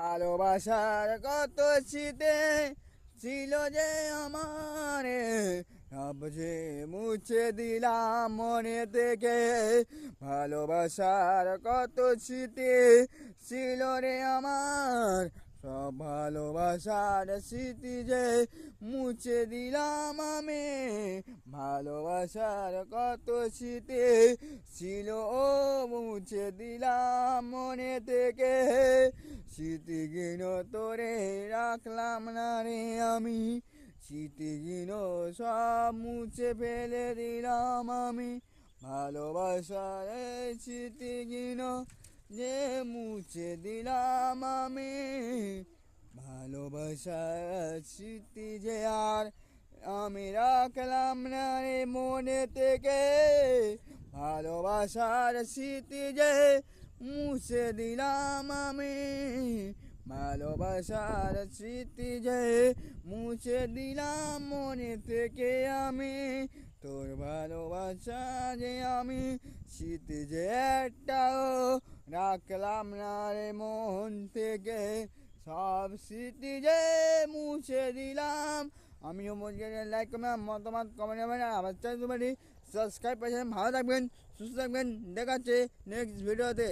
ভালোবাসার কত শীতে ছিল যে আমার যে মুছে দিলাম মনে থেকে। ভালোবাসার কত স্মৃতি ছিল রে আমার, সব ভালোবাসার স্মৃতি যে মুছে দিলাম আমি। ভালোবাসার কত স্মৃতি ছিল ও মুছে দিলাম মনে থেকে। স্মৃতিহীন তোরে রাখলাম না রে আমি। স্মৃতিহীন সব মুছে ফেলে দিলাম আমি। ভালোবাসার এই স্মৃতিহীন যে মুছে দিলাম আমি। ভালোবাসার স্মৃতি যে আর আমি রাখলাম না রে মনে থেকে। ভালোবাসার স্মৃতি যে মুছে দিলাম আমি ভালোবাসার স্মৃতি যে মুছে দিলাম মনে থেকে আমি। তোর ভালোবাসা যে আমি স্মৃতি যে একটাও রাখলাম না রে মন থেকে। সব স্মৃতি যে মুছে দিলাম আমিও লাইক করবেন মতামত কমেন্ট করবেন আর আমার চ্যানেল সাবস্ক্রাইব করেছেন, ভালো থাকবেন, সুস্থ থাকবেন। দেখাচ্ছে নেক্সট ভিডিওতে